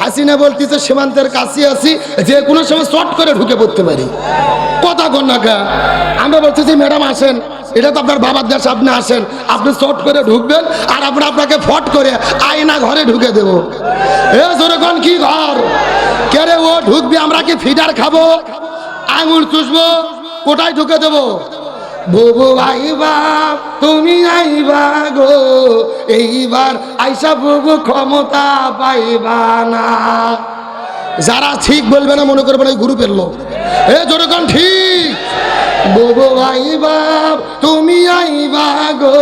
হাসিনা বলতেছে, সীমান্তের কাছে আছি, যে কোনো সময় শর্ট করে ঢুকে পড়তে পারি। কথা কন না কা? আমরা বলতেছি, ম্যাডাম, আসেন। এটা তো আপনার বাবার দেশ, আপনি আসেন। আপনি শর্ট করে ঢুকবেন আর আমরা আপনাকে ফট করে আয়না ঘরে ঢুকে দেবো। এ যেরকম কি ঘর? কে রে ও ঢুকবি, আমরা কি ফিডার খাব? আঙুর চুষবো? কোটায় ঢুকে দেবো? বুবু আইবা, তুমি আইবা গো। এইবার আইসা বুবু ক্ষমতা পাইবা না। যারা ঠিক বলবে না মনে করবে না, এই গ্রুপের লোক। এ যেরকম ঠিক। বুবু আইবা, তুমি আইবা গো।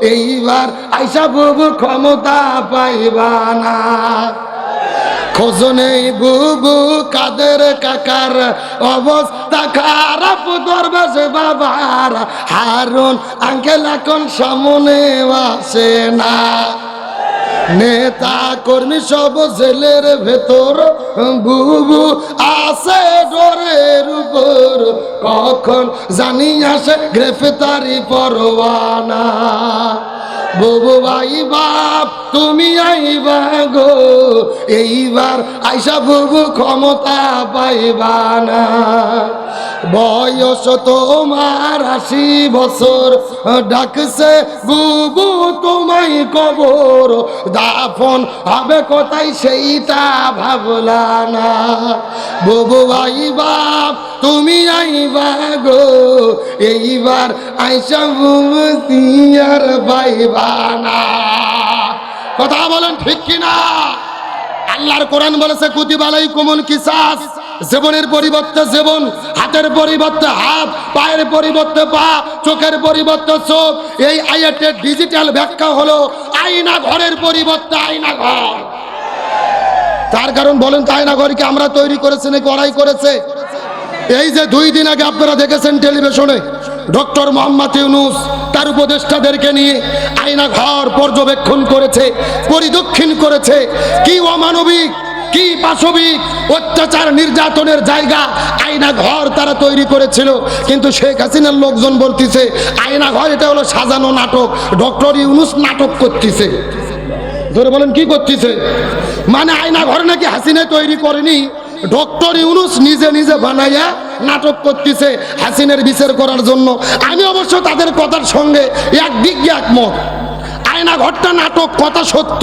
এইবার আইসা বুবু ক্ষমতা পাইবা না। খোঁজ নেই বুবু কাদের কাকার অবস্থা খারাপ দরবাস বাবার। হারুন, আঙ্কেল এখন সামনে আসে না। নেতা কর্মী সব জেলের ভেতর। বুবু আসে ডোরের উপর। কখন জানি আসে গ্রেফতারি পরোয়ানা। বুবু ভাই বাপ, তুমি আইবা গো। এইবার আইসা বুবু ক্ষমতা পাইবা না। বয়স তোমার আশি বছর, ডাকছে বুবু, তোমায় কবর। দাফন হবে কোথায় সেইটা ভাবলা না। বুবু ভাই বাপ, তুমি আইবা গো এইবার আইসা বুবু আর পাইবা না। কথা বলেন ঠিক কিনা? আল্লাহর কোরআন বলেছে কুতিবালাই কুমন কিসাস। জীবনের পরিবর্তে জীবন, হাতের পরিবর্তে হাত, পায়ের পরিবর্তে পা, চোখের পরিবর্তে চোখ। এই আইয়াটের ডিজিটাল ব্যাখ্যা হলো আয়না ঘরের পরিবর্তে আয়না ঘর। তার কারণ বলেন তো, আয়না ঘরকে আমরা তৈরি করেছি নাকি ওরাই করেছে? এই যে দুই দিন আগে আপনারা দেখেছেন টেলিভিশনে ডক্টর মোহাম্মদ ইউনুস তার উপদেষ্টাদেরকে নিয়ে আয়না ঘর পর্যবেক্ষণ করেছে, পরিদক্ষিণ করেছে। কি অমানবিক, কি পাশবিক, অত্যাচার নির্যাতনের জায়গা আয়না ঘর তারা তৈরি করেছিল। কিন্তু শেখ হাসিনার লোকজন বলতেছে আয়না ঘর এটা হলো সাজানো নাটক, ডক্টর ইউনুস নাটক করতেছে। ধরে বলেন, কি করতেছে? মানে আয়না ঘর নাকি হাসিনা তৈরি করেনি? ডক্টর ইউনুস নিজে নিজে বানাইয়া নাটক করতেছে হাসিনের বিচার করার জন্য। আমি অবশ্য তাদের কথার সঙ্গে একদিক একমত। আয়না ঘরটা নাটক, কথা সত্য।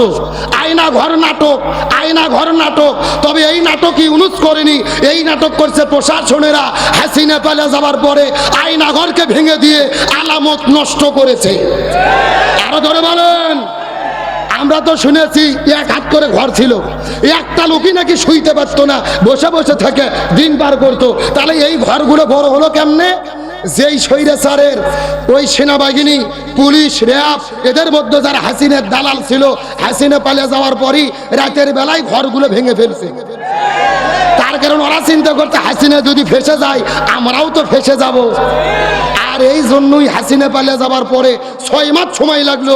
আয়না ঘর নাটক, আয়না ঘর নাটক। তবে এই নাটক ইউনুস করেনি, এই নাটক করছে প্রশাসনেরা। হাসিনা পালে যাবার পরে আয়না ঘরকে ভেঙে দিয়ে আলামত নষ্ট করেছে। আরও ধরে বলেন। আমরা তো শুনেছি এক হাত করে ঘর ছিল। একটা লোকই নাকি শুইতে পারতো না। বসে বসে থেকে, দিন পার করতো। তাহলে এই ঘরগুলো বড় হলো কেমনে? যেই স্বৈরাচারের ওই সেনাবাহিনী, পুলিশ, র্যাব, এদের মধ্যে যারা হাসিনের দালাল ছিল, হাসিনে পালিয়ে যাওয়ার পরই রাতের বেলায় ঘরগুলো ভেঙে ফেলছে। তার কারণ ওরা চিন্তা করতে হাসিনা যদি ফেসে যায়, আমরাও তো ফেসে যাব। আর এই জন্যই হাসিনা পালিয়ে যাবার পরে ছয় মাস সময় লাগল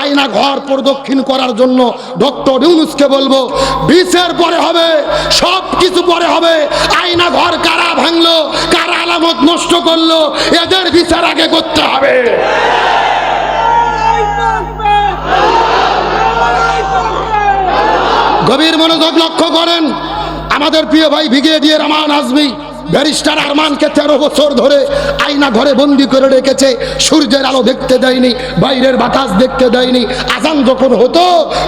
আয়না ঘর প্রদক্ষিণ করার জন্য। ডক্টর ইউনুসকে বলব বিচার পরে হবে সব কিছু পরে হবে। আয়না ঘর কারা ভাঙলো, কারা আলামত নষ্ট করল, এদের বিচার আগে করতে হবে। গভীর মনোযোগ লক্ষ্য করেন। আমাদের প্রিয় ভাই ব্রিগেডিয়ার আমান আজমি। ব্যারিস্টার আরমানকে তেরো বছর ধরে আয়না ঘরে বন্দি করে রেখেছে, সূর্যের আলো দেখতে দেয়নি, বাইরের বাতাস দেখতে দেয়নি। আজান যখন হতো,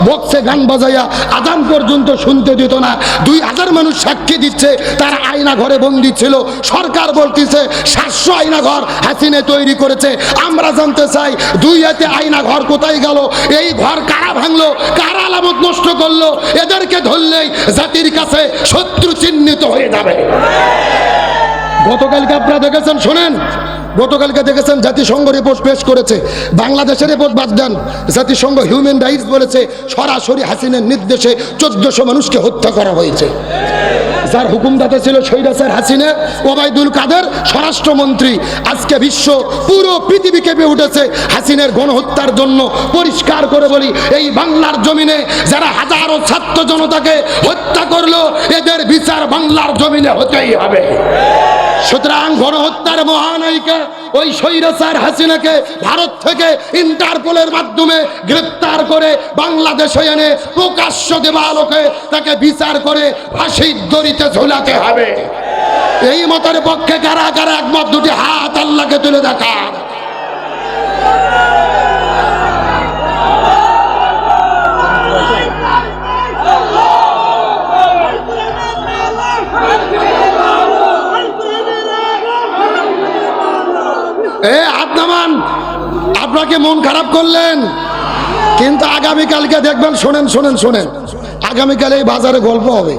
বক্সে গান বাজাইয়া আজান পর্যন্ত শুনতে দিত না। দুই হাজার মানুষ সাক্ষী দিচ্ছে, তারা আয়না ঘরে বন্দি ছিল। সরকার বলতেছে, সাতশো আয়না ঘর হাসিনে তৈরি করেছে। আমরা জানতে চাই, দুই হাতে আয়না ঘর কোথায় গেল? এই ঘর কারা ভাঙলো? কারা আলামত নষ্ট করল? এদেরকে ধরলেই জাতির কাছে শত্রু চিহ্নিত হয়ে যাবে। গতকালকে আপনারা দেখেছেন, শোনেন, গতকালকে দেখেছেন জাতিসংঘ রিপোর্ট পেশ করেছে, বাংলাদেশের রিপোর্ট বাদ দেন, জাতিসংঘ হিউম্যান রাইটস বলেছে, সরাসরি হাসিনের নির্দেশে চোদ্দশো মানুষকে হত্যা করা হয়েছে। যার হুকুমদাতা ছিল সৈরাসার হাসিনা, ওবায়দুল কাদের, স্বরাষ্ট্রমন্ত্রী, আজকে বিশ্ব পুরো পৃথিবী কেঁপে উঠেছে হাসিনের গণহত্যার জন্য, পরিষ্কার করে বলি, এই বাংলার জমিনে যারা হাজারো ছাত্র জনতাকে হত্যা করল, এদের বিচার বাংলার জমিনে হতেই হবে। সুতরাং গণহত্যার মহানায়িকা ওই স্বৈরাচার হাসিনাকে ভারত থেকে ইন্টারপোলের মাধ্যমে গ্রেপ্তার করে বাংলাদেশে এনে প্রকাশ্য দেবালোকে তাকে বিচার করে ফাঁসির দড়িতে ঝোলাতে হবে। এই মতের পক্ষে কারা কারা একমত, দুটি হাত আল্লাহকে তুলে দেখা এ হাত আপনাকে মন খারাপ করলেন, কিন্তু আগামীকালকে দেখবেন, শোনেন শোনেন শোনেন, আগামীকাল এই বাজারে গল্প হবে।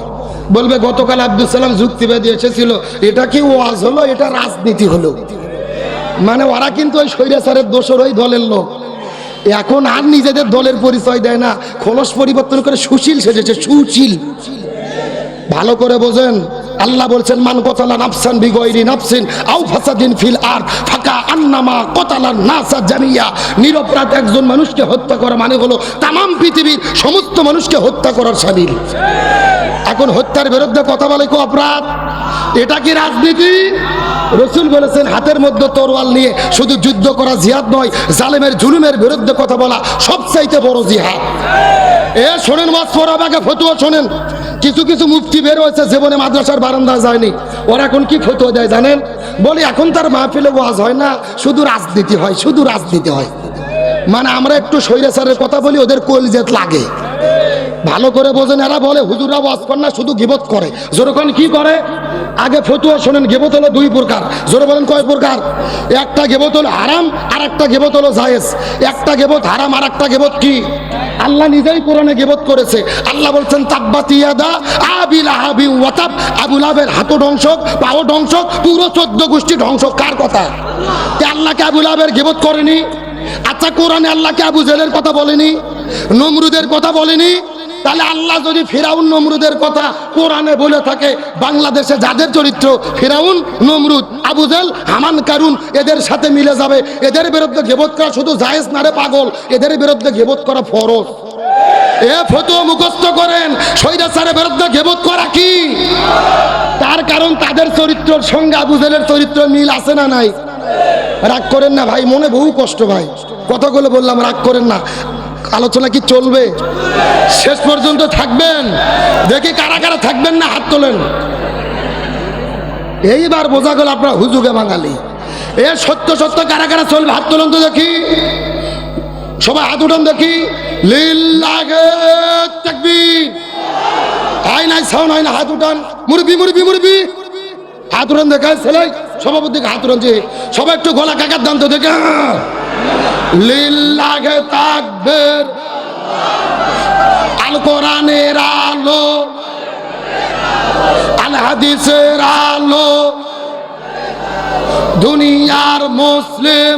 বলবে, গতকাল আব্দুল সালাম যুক্তিবাদী এসেছিল, এটা কি ওয়াজ হলো, এটা রাজনীতি হলো। মানে ওরা কিন্তু ওই স্বৈরাচারের দোষর, ওই দলের লোক। এখন আর নিজেদের দলের পরিচয় দেয় না, খোলস পরিবর্তন করে সুশীল সেজেছে, সুশীল। ভালো করে বোঝেন আল্লাহ বলছেন, মান কতালা নাফসান বিগয়রি নাফসিন, আও ফাসাদিন ফিল আর, ফাকা আন্নামা কতালা নাসা জামিয়া। নিরপরাধ একজন মানুষকে হত্যা করা মানে হলো তামাম পৃথিবীর সমস্ত মানুষকে হত্যা করার সামিল। এখন হত্যার বিরুদ্ধে কথা বলে কো অপরাধ? এটা কি রাজনীতি? রসুল বলেছেন, হাতের মধ্যে তরোয়াল নিয়ে শুধু যুদ্ধ করা জিহাদ নয়, জালেমের জুলুমের বিরুদ্ধে কথা বলা সবচাইতে বড় জিহাদ। এ শোনেন মাস পড়াবে আগে ফতুয়া শোনেন। কিছু কিছু মুফতি বের হয়েছে, জীবনে মাদ্রাসার বারান্দা যায়নি। ওরা এখন কি ফতো দেয় জানেন? বলি, এখন তার মাহফিলে ওয়াজ হয় না, শুধু রাজনীতি হয়, শুধু রাজনীতি হয়। মানে আমরা একটু স্বৈরাচারের কথা বলি, ওদের কলজেত লাগে। ভালো করে বোঝেন, এরা বলে হুজুরা ওয়াজ কর না, শুধু গিবত করে। যেরকম কি করে? আগে ফতুয়া শোনেন, গেবত হলো দুই প্রকার। জোরে বলেন, কয় প্রকার? একটা গেবত হলো হারাম আর একটা গেবত হলো জায়েজ। একটা গেবত হারাম আর একটা গেবত কি? আল্লাহ নিজেই কোরআনে গেবত করেছে। আল্লাহ বলছেন তাব্বাতিয়াদা আবিল আহাবি ওয়াতাব আবুল আবের ধ্বংস পাও ধ্বংস পুরো চোদ্দ গোষ্ঠী ধ্বংস কার কথা? আল্লাহকে আবুল আবের গেবত করেনি? আচ্ছা কোরআনে আল্লাহকে আবু জেলের কথা বলেনি? নমরুদের কথা বলেনি? তাহলে আল্লাহ যদি ফেরাউন নমরুদের কথা কোরআনে বলে থাকে, বাংলাদেশে যাদের চরিত্র, ফেরাউন নমরুদ আবুজেল হামান কারুন, এদের সাথে মিলে যাবে। এদের বিরুদ্ধে গেবত করা শুধু জায়েজ না রে পাগল, এদের বিরুদ্ধে গেবত করা ফরজ। এ ফটো মুখস্থ করেন সৈরাচারের বিরুদ্ধে গেবত করা কি? তার কারণ তাদের চরিত্রের সঙ্গে আবুজেলের চরিত্র মিল আছে না নাই? রাগ করেন না ভাই, মনে বহু কষ্ট ভাই। কথাগুলো বললাম, রাগ করেন না। আলোচনা কি চলবে? শেষ পর্যন্ত থাকবেন? দেখি কারা কারা থাকবেন না হাত তোলেন। এইবার বোঝা গেল আপনার হুজুগে বাঙালি। এ সত্য সত্য কারা কারা চলবে হাত তোলেন তো দেখি। সবাই হাত উঠান দেখি। লিল্লাহে তাকবীর। আয় নাই সাউন্ড হয় না, হাত উঠান। মুরবি মুরবি মুরবি হাত উঠান দেখায় ছেলে। সভাপতি হাত উঠান যে। সবাই একটু গলা কাকার দান তো দেখে লিল্লাহে তাকবীর আল কোরআনের আলো আল হাদিসের আলো, দুনিয়ার মুসলিম,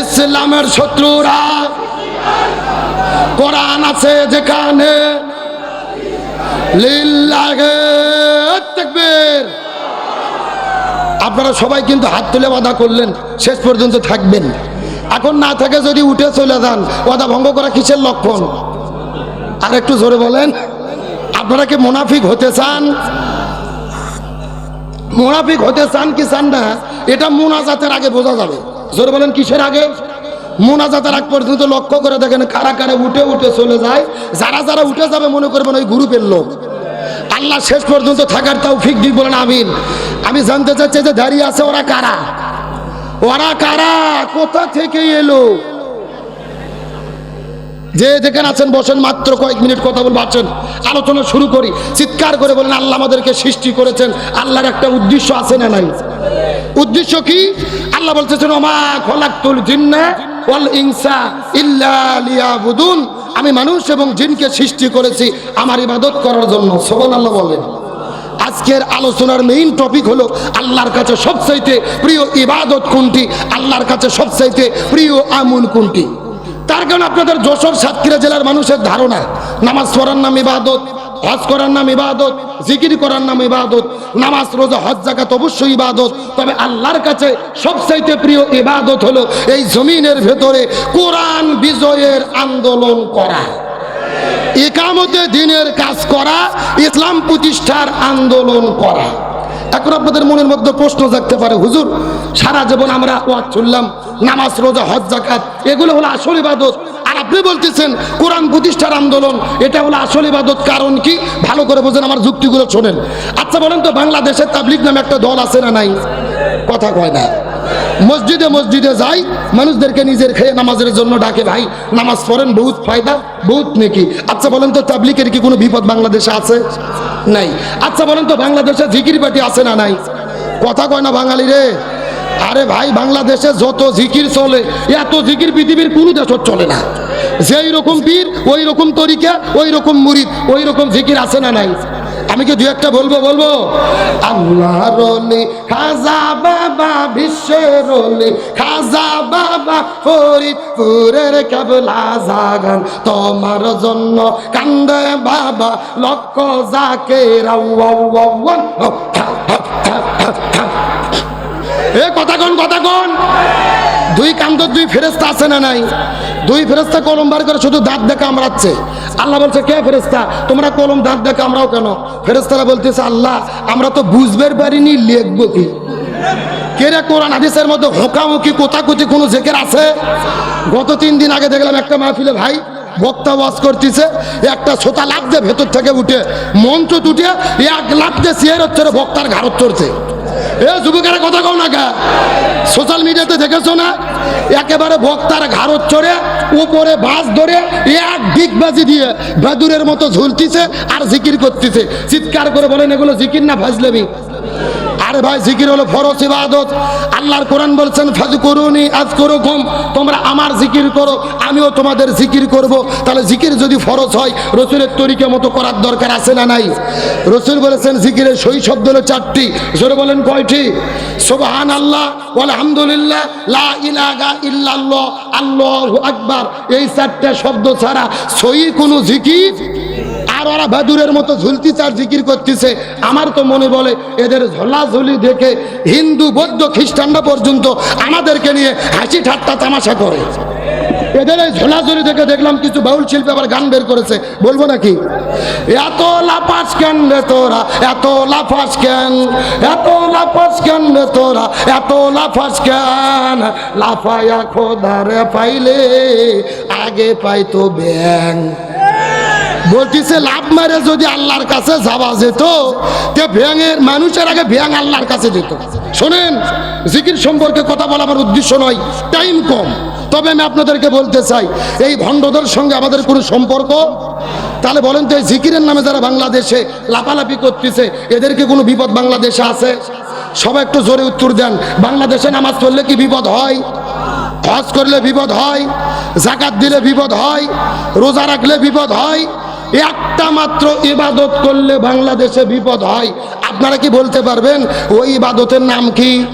ইসলামের শত্রুরা, কোরআন আছে যেখানে লিল্লাহে তাকবীর। আপনারা সবাই কিন্তু হাত তুলে বাধা করলেন, শেষ পর্যন্ত থাকবেন। এখন না থাকে যদি উঠে চলে যান, ওয়াদা ভঙ্গ করা কিসের লক্ষণ? আর একটু জোরে বলেন, আপনারা কি মুনাফিক হতে চান? মুনাফিক হতে চান কি চান না, এটা মোনাজাতের আগে বোঝা যাবে। জোরে বলেন, কিসের আগে? মোনাজাতের আগ পর্যন্ত লক্ষ্য করে দেখেন, কারা কারা উঠে উঠে চলে যায়। যারা যারা উঠে যাবে, মনে করবেন ওই গ্রুপের লোক। আল্লাহ শেষ পর্যন্ত থাকার তাও ফিক দিক বলেন, আমিন। আমি জানতে চাচ্ছি যে দাঁড়িয়ে আছে ওরা কারা? ওরা কারা? কোথা থেকে এলো? যে যেখানে আছেন, বসেন, মাত্র কয়েক মিনিট কথা বলব আছেন আলোচনা শুরু করি। চিৎকার করে বলেন, আল্লাহ আমাদেরকে সৃষ্টি করেছেন। আল্লাহর একটা উদ্দেশ্য আছে না নাই? উদ্দেশ্য কি? আল্লাহ বলতেছেন, ওমা খলাকতুল জিন্না ওয়াল ইনসা ইল্লা লিয়াবুদুন। আমি মানুষ এবং জিনকে সৃষ্টি করেছি আমার ইবাদত করার জন্য। সুবহানাল্লাহ বলেন। আজকের আলোচনার মেইন টপিক হলো আল্লাহর কাছে সবচাইতে প্রিয় ইবাদত কোনটি? আল্লাহর কাছে সবচাইতে প্রিয় আমুল কোনটি? তার কারণে আপনাদের যশোর সাতক্ষীরা জেলার মানুষের ধারণা, নামাজ পড়ার নাম ইবাদত, হজ করার নাম ইবাদত, জিকির করার নাম ইবাদত, নামাজ, রোজা, হজ জাকাত অবশ্যই ইবাদত। তবে আল্লাহর কাছে সবচাইতে প্রিয় ইবাদত হলো এই জমিনের ভেতরে কোরআন বিজয়ের আন্দোলন করা। একামতে দিনের কাজ করা, ইসলাম প্রতিষ্ঠার আন্দোলন করা। এখন আপনাদের মনের মধ্যে প্রশ্ন জাগতে পারে, হুজুর, সারা জীবন আমরা ওয়াজ শুনলাম, নামাজ, রোজা, হজ জাকাত এগুলো হলো আসল ইবাদত। আর আপনি বলতেছেন, কোরআন প্রতিষ্ঠার আন্দোলন, এটা হলো আসল ইবাদত, কারণ কি? ভালো করে বোঝেন, আমার যুক্তিগুলো শোনেন। আচ্ছা বলেন তো বাংলাদেশের তাবলিগ নামে একটা দল আছে না নাই? কথা কয় না। মসজিদে মসজিদে যাই, মানুষদেরকে নিজের খেয়ে নামাজের জন্য ডাকে, ভাই, নামাজ পড়েন, বহুত ফায়দা, বহুত নেকি। আচ্ছা বলেন তো তাবলিকের কি কোনো বিপদ বাংলাদেশে আছে? নাই। আচ্ছা বলেন তো, বাংলাদেশে জিকির পাটি আছে না নাই? কথা কয় না বাঙালি রে। আরে ভাই, বাংলাদেশে যত জিকির চলে, এত জিকির পৃথিবীর কোনো দেশত চলে না। যেই রকম পীর, ওই রকম তরিকা, ওই রকম মুরিদ, ওই রকম জিকির আছে না নাই? আমি কি দু একটা বলব বলব? আল্লাহ রলি, খাজা বাবা বিশ্বের রলি, খাজা বাবা ফরিদপুরের কেবলা জাগান। তোমার জন্য কান্দে বাবা লক্ষ যাকে এ কথা কোন কথা কোন? দুই কান্দর দুই ফেরেস্তা আছে না নাই? দুই ফেরেস্তা কলম বার করে শুধু দাঁত দেখে কামড়াচ্ছে আল্লাহ বলছে, কে ফেরেস্তা তোমরা কলম দাঁত দেখে কামড়াও কেন? ফেরেস্তারা বলতেছে, আল্লাহ, আমরা তো বুঝবার পারিনি, লিখব কি? কেরে কোরআন হাদিসের মধ্যে হোকামুখি কোথাকুতি কোনো জেকের আছে? গত তিন দিন আগে দেখলাম একটা মাহফিলে ভাই বক্তা ওয়াজ করতেছে, একটা লাভ দিয়ে ভেতর থেকে উঠে, মঞ্চ তুটে এক লাভ দিয়ে চেয়ার হচ্ছে বক্তার ঘাড়ত চড়ছে এ যুবকেরা কথা কও না গা। সোশ্যাল মিডিয়াতে দেখেছ না? একেবারে বক্তার ঘাড়ত চড়ে, উপরে বাস ধরে এক ডিগবাজি দিয়ে ভেদুরের মতো ঝুলতিছে আর জিকির করতেছে। চিৎকার করে বলেন, এগুলো জিকির না ভাজলেবি আরে ভাই, জিকির হলো ফরজ ইবাদত। আল্লাহর কোরআন বলছেন ফাজ করুনি আজ করুকুম তোমরা আমার জিকির করো, আমিও তোমাদের জিকির করব। তাহলে জিকির যদি ফরজ হয়, রসুলের তরিকা মতো করার দরকার আছে না নাই? রসুল বলেছেন, জিকিরের সই শব্দ হলো চারটি। জোরে বলেন, কয়টি? সোবাহান আল্লাহ আলহামদুলিল্লাহ লা ইলাহা ইল্লাল্লাহ, আল্লাহু আকবার। এই চারটা শব্দ ছাড়া সই কোনো জিকির আর ওরা বাদুরের মতো ঝুলতি চার জিকির করতেছে। আমার তো মনে বলে, এদের ঝোলাঝুলি দেখে হিন্দু, বৌদ্ধ, খ্রিস্টানরা পর্যন্ত আমাদেরকে নিয়ে হাসি ঠাট্টা তামাশা করে। এদের এই ঝোলাঝুলি দেখে দেখলাম কিছু বাউল শিল্পী আবার গান বের করেছে। বলব নাকি? এত লাফাস কেন রে তোরা? এত লাফাস কেন? এত লাফাস কেন রে তোরা? এত লাফাস কেন? লাফায়া খোদারে পাইলে, আগে পাইতো ব্যাং। বলতেছে, লাভ মারে যদি আল্লাহর কাছে যাওয়া যেত, তে ভ্যাঙের মানুষের আগে ভ্যাং আল্লাহর কাছে যেত। শোনেন, জিকির সম্পর্কে কথা বলা আমার উদ্দেশ্য নয়, টাইম কম। তবে আমি আপনাদেরকে বলতে চাই, এই ভণ্ডদের সঙ্গে আমাদের কোনো সম্পর্ক? তাহলে বলেন তো, এই জিকিরের নামে যারা বাংলাদেশে লাপালাপি করতেছে এদেরকে কোনো বিপদ বাংলাদেশে আছে? সবাই একটু জোরে উত্তর দেন, বাংলাদেশে নামাজ পড়লে কি বিপদ হয়? হজ করলে বিপদ হয়? জাকাত দিলে বিপদ হয়? রোজা রাখলে বিপদ হয়? একটা মাত্র ইবাদত করলে বাংলাদেশে বিপদ হয়। আপনারা কি বলতে পারবেন? ওই ইবাদতের নাম কি?